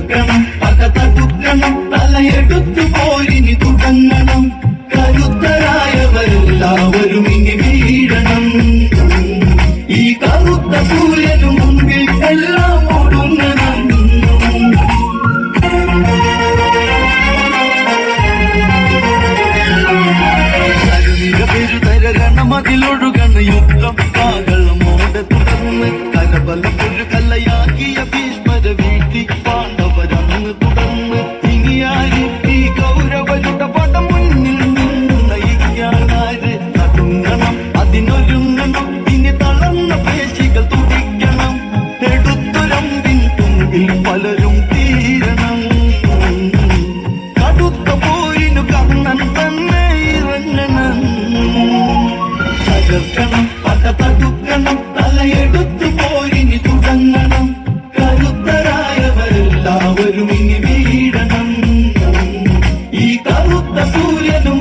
തീർക്കണം പക തലയെടുത്തു പോരിനി തുടങ്ങണം കരുത്തരായവരെല്ലാവരും ഇനി വീഴണം. ഈ കറുത്ത സൂര്യനു മുമ്പിൽ എല്ലാം ഒടുങ്ങണം. അതിലൊഴു അതിൽ പലരും തീരണം കടുത്ത പോയിനു കർണൻ തന്നെ ഇറങ്ങണം. തകർക്കണം പക തടുക്കണം തലയെടുത്തു പോരിനി തുടങ്ങണം. കരുത്തരായവരെല്ലാവരും ഇനി വീടണം ഈ കറുത്ത സൂര്യനും